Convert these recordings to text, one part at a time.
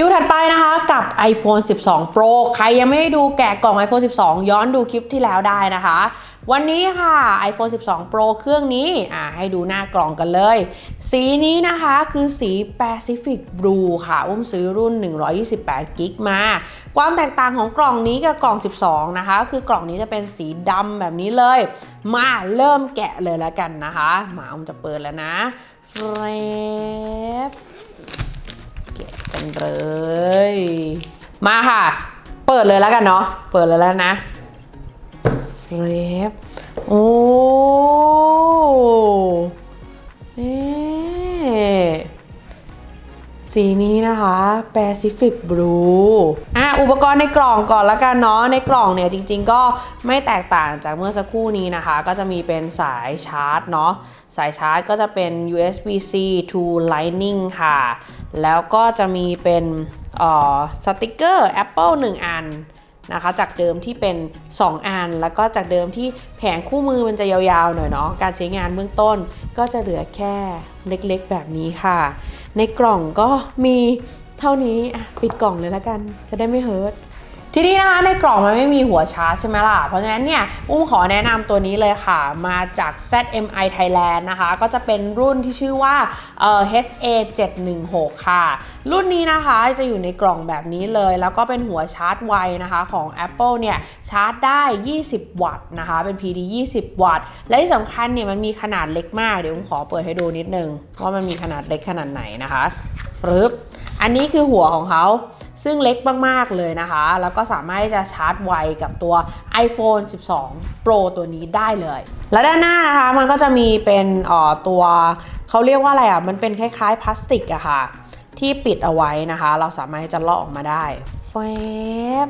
คิวถัดไปนะคะกับ iPhone 12 Pro ใครยังไม่ได้ดูแกะกล่อง iPhone 12 ย้อนดูคลิปที่แล้วได้นะคะ วันนี้ค่ะ iPhone 12 Pro เครื่องนี้อ่าให้ดูหน้ากล่องกันเลย สีนี้นะคะคือสี Pacific Blue ค่ะอุ้มซื้อรุ่น 128กิกมา ความแตกต่างของกล่องนี้กับกล่อง 12 นะคะ คือกล่องนี้จะเป็นสีดำแบบนี้เลย มาเริ่มแกะเลยแล้วกันนะคะ มาอุ้มจะเปิดแล้วนะเฟรบแกันเลย มาค่ะ เปิดเลยแล้วกันเนาะเปิดเลยแล้วนะเล็บโอ้นี่ สีนี้นะคะ Pacific Blue อะอุปกรณ์ในกล่องก่อนล้วกันเนาะ ในกล่องเนี่ยจริงๆก็ไม่แตกต่างจากเมื่อสักครู่นี้นะคะ ก็จะมีเป็นสายชาร์จเนาะ สายชาร์จก็จะเป็น USB-C to Lightning ค่ะ แล้วก็จะมีเป็นอ่อสติกเกอร์ Apple 1 อันนะคะจากเดิมที่เป็น 2 อัน แล้วก็จากเดิมที่แผงคู่มือมันจะยาวๆหน่อยเนาะการใช้งานเบื้องต้นก็จะเหลือแค่เล็กๆแบบนี้ค่ะ ในกล่องก็มีเท่านี้ปิดกล่องเลยแล้วกัน จะได้ไม่เฮิร์ต ทีนี้นะคะในกล่องมันไม่มีหัวชาร์จใช่ไหมล่ะ เพราะฉะนั้นเนี่ย อุ้มขอแนะนำตัวนี้เลยค่ะ มาจาก ZMI Thailand นะคะ ก็จะเป็นรุ่นที่ชื่อว่าเอ่อ HA 716 ค่ะ รุ่นนี้นะคะจะอยู่ในกล่องแบบนี้เลย แล้วก็เป็นหัวชาร์จไวนะคะของ Apple เนี่ยชาร์จได้ 20 วัตต์นะคะ เป็น PD 20 วัตต์ และที่สำคัญเนี่ยมันมีขนาดเล็กมาก เดี๋ยวอุ้มขอเปิดให้ดูนิดนึงว่ามันมีขนาดเล็กขนาดไหนนะคะฟรึบอันนี้คือหัวของเขา ซึ่งเล็กมาก ๆ เลยนะคะ แล้วก็สามารถจะชาร์จไวกับตัว iPhone 12 Pro ตัวนี้ได้เลย และด้านหน้านะคะ มันก็จะมีเป็นอ่อตัวเขาเรียกว่าอะไรอะ มันเป็นคล้าย ๆ พลาสติกอะค่ะ ที่ปิดเอาไว้นะคะ เราสามารถจะลอกออกมาได้แฟบ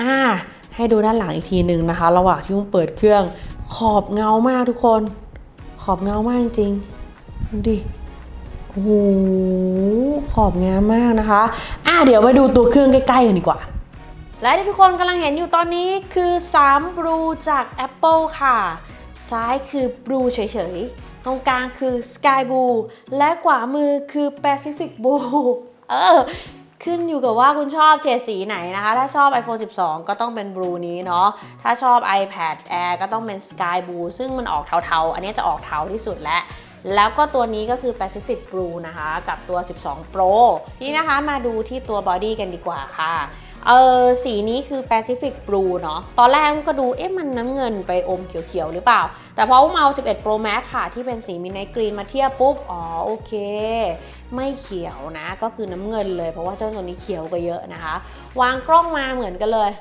อ่าให้ดูด้านหลังอีกทีหนึ่งนะคะ ระหว่างที่อุ้มเปิดเครื่องขอบเงามากทุกคน ขอบเงามากจริงๆดูดิ โอ้โหขอบงามมากนะคะ อะเดี๋ยวมาดูตัวเครื่องใกล้ๆกันดีกว่า และที่ทุกคนกำลังเห็นอยู่ตอนนี้คือ3 Blue จาก Apple ค่ะ ซ้ายคือ Blue เฉยๆ ตรงกลางคือ Sky Blue และขวามือคือ Pacific Blue เออขึ้นอยู่กับว่าคุณชอบเฉดสีไหนนะคะ ถ้าชอบ iPhone 12 ก็ต้องเป็น Blue นี้เนาะ ถ้าชอบ iPad Air ก็ต้องเป็น Sky Blue ซึ่งมันออกเทาๆ อันนี้จะออกเทาที่สุดแล้ว แล้วก็ตัวนี้ก็คือ Pacific Blue นะคะ กับตัว 12 Pro ทีนี้นะคะมาดูที่ตัวบอดี้กันดีกว่าค่ะเออสีนี้คือ Pacific Blue เนาะ ตอนแรกมันก็ดู เอ๊ะ มันน้ำเงินไปอมเขียวๆ หรือเปล่า แต่พอผมเอา11 Pro Max ค่ะ ที่เป็นสีมินไนกรีนมาเทียบปุ๊บ อ๋อ โอเค ไม่เขียวนะ ก็คือน้ำเงินเลย เพราะว่าเจ้าตัวนี้เขียวกว่าเยอะนะคะ วางกล้องมาเหมือนกันเลย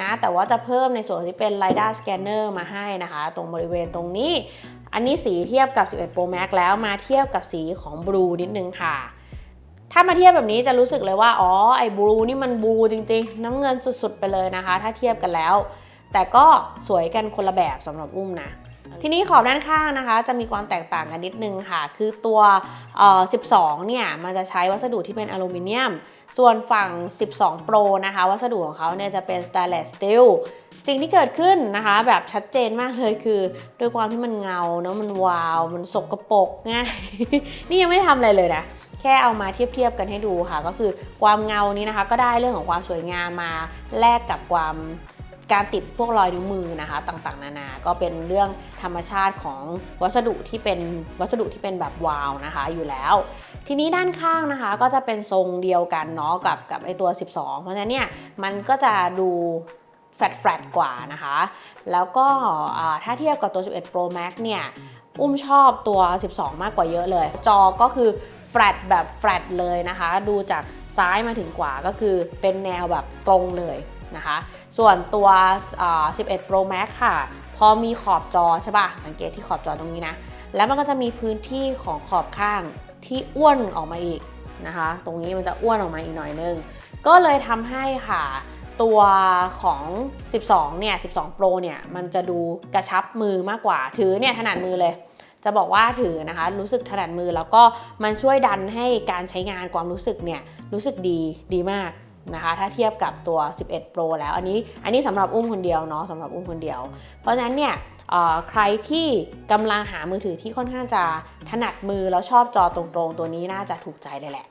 นะ แต่ว่าจะเพิ่มในส่วนที่เป็น LiDAR Scanner มาให้นะคะ ตรงบริเวณตรงนี้ อันนี้สีเทียบกับ 11 Pro Max แล้วมาเทียบกับสีของ Blue นิดนึงค่ะ ถ้ามาเทียบแบบนี้จะรู้สึกเลยว่า อ๋อ ไอ้บลูนี่มันบลูจริงๆ น้ำเงินสุดๆ ไปเลยนะคะ ถ้าเทียบกันแล้ว แต่ก็สวยกันคนละแบบสำหรับอุ้มนะ ทีนี้ขอบด้านข้างนะคะ จะมีความแตกต่างกันนิดนึงค่ะ คือตัว 12 เนี่ย มันจะใช้วัสดุที่เป็นอลูมิเนียม ส่วนฝั่ง 12 Pro นะคะ วัสดุของเขาเนี่ยจะเป็น stainless steel สิ่งที่เกิดขึ้นนะคะ แบบชัดเจนมากเลยคือด้วยความที่มันเงาเนาะมันวาว มันสกรปรกง่ายนี่ยังไม่ทำอะไรเลยนะแค่เอามาเทียบเทียบๆกันให้ดูค่ะ ก็คือความเงานี้นะคะ ก็ได้เรื่องของความสวยงามมาแลกกับความ การติดพวกรอยนิ้วมือนะคะต่างๆ นานา ก็เป็นเรื่องธรรมชาติของวัสดุที่เป็นวัสดุที่เป็นแบบวาวนะคะอยู่แล้ว ทีนี้ด้านข้างนะคะก็จะเป็นทรงเดียวกันเนาะกับกับไอตัว 12 เพราะฉะนั้นเนี่ยมันก็จะดูแฟลตแฟตกว่านะคะ แล้วก็ถ้าเทียบกับตัว 11 Pro Max เนี่ยอุ้มชอบตัว 12 มากกว่าเยอะเลย จอก็คือแฟลตแบบแฟลตเลยนะคะ ดูจากซ้ายมาถึงขวาก็คือเป็นแนวแบบตรงเลย นะคะ ส่วนตัว 11 Pro Max ค่ะ พอมีขอบจอใช่ป่ะ สังเกตที่ขอบจอตรงนี้นะ แล้วมันก็จะมีพื้นที่ของขอบข้างที่อ้วนออกมาอีกนะคะ ตรงนี้มันจะอ้วนออกมาอีกหน่อยนึง ก็เลยทำให้ค่ะตัวของ 12 เนี่ย 12 Pro เนี่ย มันจะดูกระชับมือมากกว่า ถือเนี่ยถนัดมือเลย จะบอกว่าถือนะคะ รู้สึกถนัดมือแล้วก็มันช่วยดันให้การใช้งานความรู้สึกเนี่ย รู้สึกดีดีมาก นะคะ ถ้าเทียบกับตัว 11 Pro แล้ว อันนี้ อันนี้สำหรับอุ้มคนเดียวเนาะสำหรับอุ้มคนเดียว เพราะฉะนั้นเนี่ยใครที่กำลังหามือถือที่ค่อนข้างจะถนัดมือแล้วชอบจอตรงๆ ตัวนี้น่าจะถูกใจเลยแหละ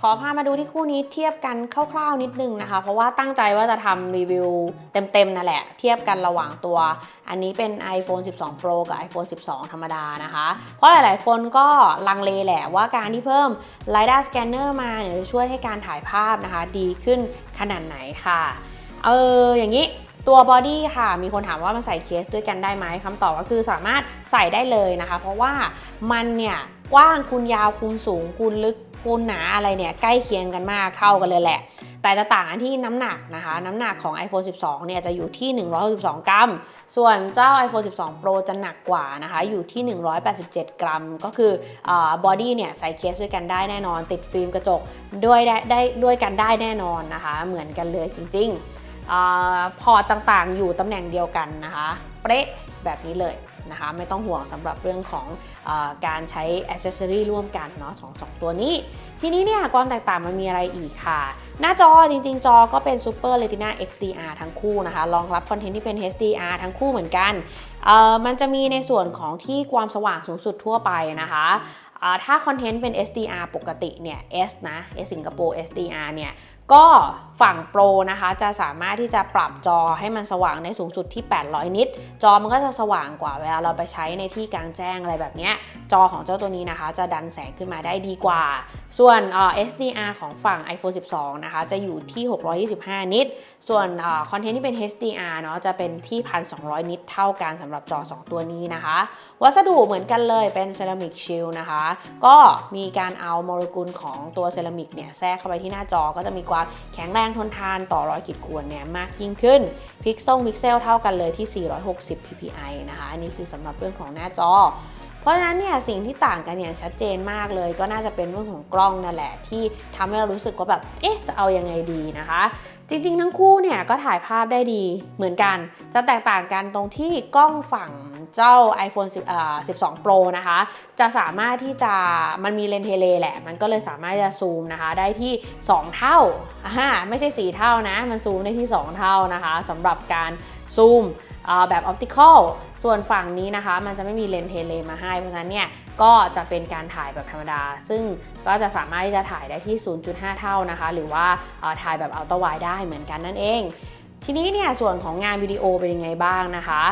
ขอพามาดูที่คู่นี้เทียบกันคร่าวๆนิดนึงนะคะ เพราะว่าตั้งใจว่าจะทำรีวิวเต็มๆนั่นแหละ เทียบกันระหว่างตัว อันนี้เป็น iPhone 12 Pro กับ iPhone 12 ธรรมดานะคะ เพราะหลายๆคนก็ลังเลแหละว่าการที่เพิ่ม LiDAR Scanner มาเนี่ยจะช่วยให้การถ่ายภาพนะคะ ดีขึ้นขนาดไหนค่ะ เอออย่างนี้ตัวบอดี้ค่ะ มีคนถามว่ามันใส่เคสด้วยกันได้ไหมคำตอบก็คือสามารถใส่ได้เลยนะคะ เพราะว่ามันเนี่ยกว้างคูณยาวคูณสูงคูณลึก คูณหนาอะไรเนี่ยใกล้เคียงกันมากเท่ากันเลยแหละ แต่จะต่างกันที่น้ำหนักนะคะ น้ำหนักของ iPhone 12 เนี่ยจะอยู่ที่ 162 กรัม ส่วนเจ้า iPhone 12 Pro จะหนักกว่านะคะ อยู่ที่ 187 กรัม ก็คือบอดี้เนี่ยใส่เคสด้วยกันได้แน่นอน ติดฟิล์มกระจกด้วยได้ได้ด้วยกันได้แน่นอนนะคะ เหมือนกันเลยจริงๆอพอร์ตต่างๆ อยู่ตำแหน่งเดียวกันนะคะ เป๊ะแบบนี้เลย นะคะไม่ต้องห่วงสำหรับเรื่องของอการใช้อ c เซสซอรีร่วมกันเนาะสองสองตัวนี้ ทีนี้เนี่ยความแตกต่างมันมีอะไรอีกค่ะ หน้าจอจริง ๆ จอก็เป็น Super Retina XDR ทั้งคู่นะคะรองรับคอนเทนต์ที่เป็น HDR ทั้งคู่เหมือนกันมันจะมีในส่วนของที่ความสว่างสูงสุดทั่วไปนะคะถ้าคอนเทนต์เป็น SDR ปกติเนี่ย S นะ S สิงคโปร์ SDR เนี่ย ก็ฝั่งโปรนะคะจะสามารถที่จะปรับจอให้มันสว่างในสูงสุดที่ 800 นิต จอมันก็จะสว่างกว่าเวลาเราไปใช้ในที่กลางแจ้งอะไรแบบเนี้ยจอของเจ้าตัวนี้นะคะ จะดันแสงขึ้นมาได้ดีกว่า ส่วนเอ่อ SDR ของฝั่ง iPhone 12 นะคะ จะอยู่ที่ 625 นิต ส่วนคอนเทนต์ที่เป็น HDR เนาะจะเป็นที่ 1,200 นิตเท่ากันสำหรับจอ 2 ตัวนี้นะคะ วัสดุเหมือนกันเลยเป็นเซรามิกชิลนะคะ ก็มีการเอาโมเลกุลของตัวเซรามิกเนี่ยแทรกเข้าไปที่หน้าจอก็จะมีควาแข็งแรงทนทานต่อรอยขีดข่วนเนี่ยมากยิ่งขึ้น พิกเซลพิกเซลเท่ากันเลยที่ 460 ppi นะคะอันนี้คือสำหรับเรื่องของหน้าจอเพราะฉะนั้นเนี่ยสิ่งที่ต่างกันอย่างชัดเจนมากเลย ก็น่าจะเป็นเรื่องของกล้องนั่นแหละ ที่ทำให้เรารู้สึกว่าแบบเอ๊ะจะเอายังไงดีนะคะ จริง ๆ ทั้งคู่เนี่ยก็ถ่ายภาพได้ดีเหมือนกัน จะแตกต่างกันตรงที่กล้องฝั่ง เจ้า iPhone 10อ่า12 Pro นะคะ จะสามารถที่จะมันมีเลนเทเลแหละ มันก็เลยสามารถจะซูมนะคะ ได้ที่ 2 เท่าอ่าไม่ใช่ 4 เท่านะ มันซูมได้ที่ 2 เท่านะคะสำหรับการซูมแบบออปติคอลส่วนฝั่งนี้นะคะ มันจะไม่มีเลนเทเลมาให้ เพราะฉะนั้นเนี่ยก็จะเป็นการถ่ายแบบธรรมดา ซึ่งก็จะสามารถที่จะถ่ายได้ที่ 0.5 เท่านะคะ หรือว่าถ่ายแบบอัลตร้าไวได้เหมือนกันนั่นเองทีนี้เนี่ยส่วนของงานวิดีโอเป็นยังไงบ้างนะคะ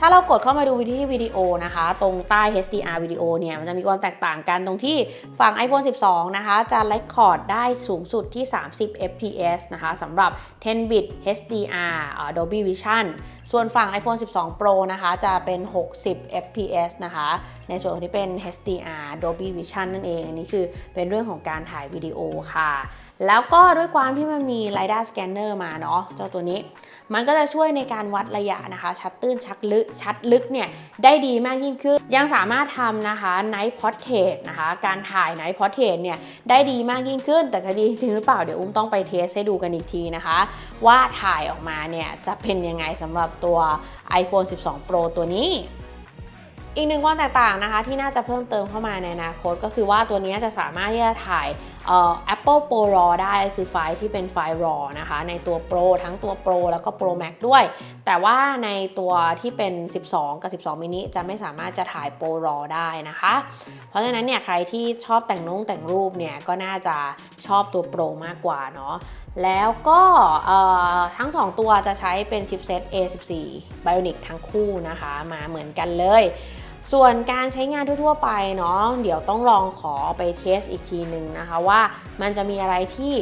ถ้าเรากดเข้ามาดูวิธีวิดีโอนะคะ ตรงใต้ HDR วิดีโอเนี่ยมันจะมีความแตกต่างกันตรงที่ฝั่ง iPhone 12 นะคะ จะเรคคอร์ดได้สูงสุดที่ 30 fps นะคะสำหรับ 10 bit HDR อ่า Dolby Vision ส่วนฝั่ง iPhone 12 Pro นะคะจะเป็น 60 fps นะคะ ในส่วนที่เป็น HDR Dolby Vision นั่นเอง อันนี้คือเป็นเรื่องของการถ่ายวิดีโอค่ะ แล้วก็ด้วยความที่มันมี LiDAR Scanner มาเนาะเจ้าตัวนี้ มันก็จะช่วยในการวัดระยะนะคะ ชัดตื้นชัดลึกชัดลึกเนี่ยได้ดีมากยิ่งขึ้น ยังสามารถทำนะคะ Night Portrait นะคะ การถ่าย Night Portrait เนี่ยได้ดีมากยิ่งขึ้น แต่จะดีจริงหรือเปล่าเดี๋ยวอุ้มต้องไปเทสให้ดูกันอีกทีนะคะ ว่าถ่ายออกมาเนี่ยจะเป็นยังไงสำหรับตัว iPhone 12 Pro ตัวนี้ อีกหนึ่งความแตกต่างนะคะที่น่าจะเพิ่มเติมเข้ามาในอนาคตก็คือว่าตัวนี้จะสามารถที่จะถ่าย Apple Pro RAW ได้คือไฟล์ที่เป็นไฟล์ RAW นะคะ ในตัว Pro ทั้งตัว Pro แล้วก็ Pro Max ด้วย แต่ว่าในตัวที่เป็น 12 กับ 12มินิจะไม่สามารถจะถ่าย Pro RAW ได้นะคะ เพราะฉะนั้นเนี่ยใครที่ชอบแต่งนงแต่งรูปเนี่ยก็น่าจะชอบตัว Pro มากกว่าเนาะแล้วก็ทั้ง 2 ตัวจะใช้เป็นชิปเซต A14 Bionic ทั้งคู่นะคะ มาเหมือนกันเลย ส่วนการใช้งานทั่วๆไปเนาะเดี๋ยวต้องลองขอไปเทสอีกทีหนึ่งนะคะว่ามันจะมีอะไรที่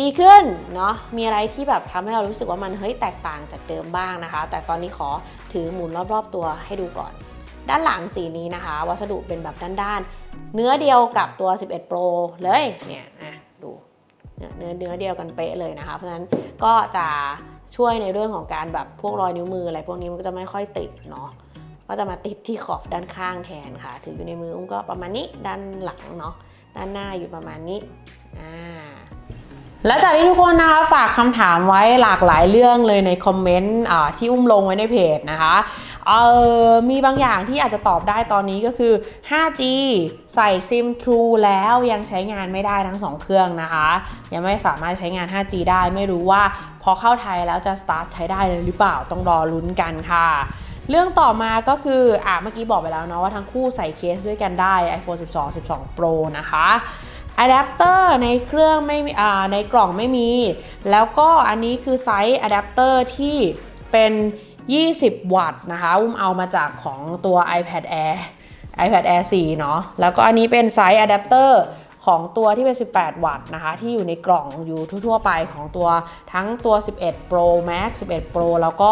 ดีขึ้นเนาะมีอะไรที่แบบทำให้เรารู้สึกว่ามันเฮ้ยแตกต่างจากเดิมบ้างนะคะ แต่ตอนนี้ขอถือหมุนรอบๆตัวให้ดูก่อน ด้านหลังสีนี้นะคะ วัสดุเป็นแบบด้านๆ เนื้อเดียวกับตัว 11 Pro เลยเนี่ยอะดูเนื้อเนื้อเนื้อเดียวกันเป๊ะเลยนะคะ เพราะฉะนั้นก็จะช่วยในเรื่องของการแบบพวกรอยนิ้วมืออะไรพวกนี้มันก็จะไม่ค่อยติดเนาะ ก็จะมาติดที่ขอบด้านข้างแทนค่ะ ถืออยู่ในมืออุ้มก็ประมาณนี้ด้านหลังเนาะด้านหน้าอยู่ประมาณนี้อ่าและจากที่ทุกคนนะคะฝากคำถามไว้หลากหลายเรื่องเลยในคอมเมนต์อ่าที่อุ้มลงไว้ในเพจนะคะเออมีบางอย่างที่อาจจะตอบได้ตอนนี้ก็คือ 5G ใส่ซิม True แล้วยังใช้งานไม่ได้ทั้ง 2 เครื่องนะคะ ยังไม่สามารถใช้งาน 5G ได้ไม่รู้ว่าพอเข้าไทยแล้วจะสตาร์ทใช้ได้เลยหรือเปล่าต้องรอลุ้นกันค่ะ เรื่องต่อมาก็คืออะเมื่อกี้บอกไปแล้วเนาะว่าทั้งคู่ใส่เคสด้วยกันได้ iPhone 12 12 Pro นะคะอะแดปเตอร์ในเครื่องไม่มีอ่าในกล่องไม่มี แล้วก็อันนี้คือไซส์อะแดปเตอร์ที่เป็น 20 วัตต์นะคะ อุ้มเอามาจากของตัว iPad Air iPad Air 4 เนาะ แล้วก็อันนี้เป็นไซส์อะแดปเตอร์ ของตัวที่เป็น 18 วัตต์นะคะ ที่อยู่ในกล่องอยู่ทั่วๆไปของตัวทั้งตัว 11 Pro Max 11 Pro แล้วก็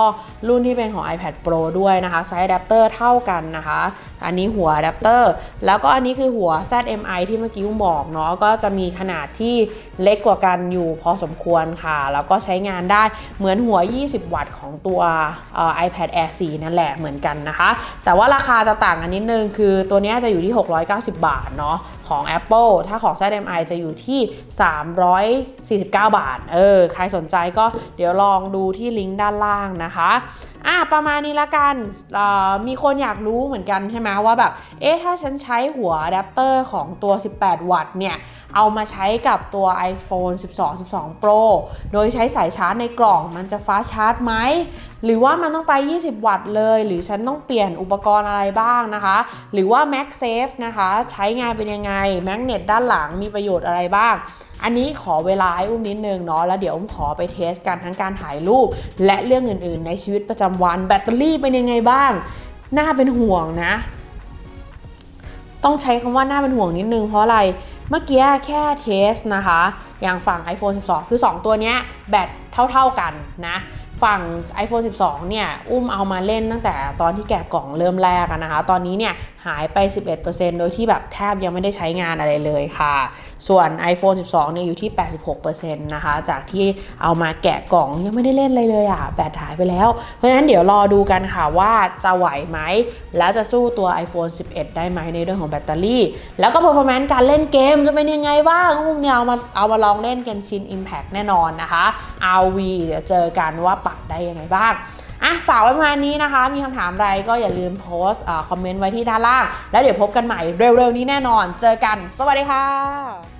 รุ่นที่เป็นของ iPad Pro ด้วยนะคะไซส์อะแดปเตอร์เท่ากันนะคะ อันนี้หัวอะแดปเตอร์แล้วก็อันนี้คือหัว ZMI ที่เมื่อกี้บอกเนาะก็จะมีขนาดที่เล็กกว่ากันอยู่พอสมควรค่ะ แล้วก็ใช้งานได้เหมือนหัว 20 วัตต์ของตัว iPad Air 4 นั่นแหละเหมือนกันนะคะ แต่ว่าราคาจะต่างกันนิดนึงคือตัวนี้จะอยู่ที่ 690 บาทเนาะ ของ Apple ถ้าของ ZMI จะอยู่ที่ 349 บาท เออ ใครสนใจก็เดี๋ยวลองดูที่ลิงก์ด้านล่างนะคะอะประมาณนี้ละกันเอ่อมีคนอยากรู้เหมือนกันใช่ไหมว่าแบบ เอ๊ะ ถ้าฉันใช้หัวอะแดปเตอร์ของตัว 18 วัตต์เนี่ย เอามาใช้กับตัว iPhone 12 12 Pro โดยใช้สายชาร์จในกล่องมันจะฟ้าชาร์จไหม หรือว่ามันต้องไป 20 วัตต์เลย หรือฉันต้องเปลี่ยนอุปกรณ์อะไรบ้างนะคะ หรือว่า MagSafe นะคะ ใช้งานเป็นยังไง แมกเนตด้านหลังมีประโยชน์อะไรบ้าง อันนี้ขอเวลาให้อุ้มนิดนึงเนาะแล้วเดี๋ยวอุ้มขอไปเทสกันทั้งการถ่ายรูป และเรื่องอื่นๆ ในชีวิตประจำวัน แบตเตอรี่เป็นยังไงบ้าง น่าเป็นห่วงนะ ต้องใช้คำว่าน่าเป็นห่วงนิดนึงเพราะอะไรเมื่อกี้แค่เทสนะคะ อย่างฝั่ง iPhone 12 คือ 2 ตัวเนี้ยแบตเท่าๆกันนะ ฝั่ง iPhone 12 เนี่ย อุ้มเอามาเล่นตั้งแต่ตอนที่แกะกล่องเริ่มแรกอะนะคะ ตอนนี้เนี่ย หายไป 11%โดยที่แบบแทบยังไม่ได้ใช้งานอะไรเลยค่ะ ส่วน iPhone 12 เนี่ยอยู่ที่ 86%นะคะ จากที่เอามาแกะกล่องยังไม่ได้เล่นเลยเลยอะแบตหายไปแล้ว เพราะฉะนั้นเดี๋ยวรอดูกันค่ะว่าจะไหวไหม แล้วจะสู้ตัว iPhone 11 ได้ไหมในเรื่องของแบตเตอรี่ แล้วก็ performance การเล่นเกมจะเป็นยังไงบ้างอุ้มเนี่ยเอามาเอามาลองเล่นกันชิน Impact แน่นอนนะคะ RV เดี๋ยวเจอกันว่าปรับได้ยังไงบ้าง อะฝากไว้ประมาณนี้นะคะ มีคำถามอะไรก็อย่าลืมโพสต์คอมเมนต์ไว้ที่ด้านล่าง แล้วเดี๋ยวพบกันใหม่เร็วๆนี้แน่นอน เจอกัน สวัสดีค่ะ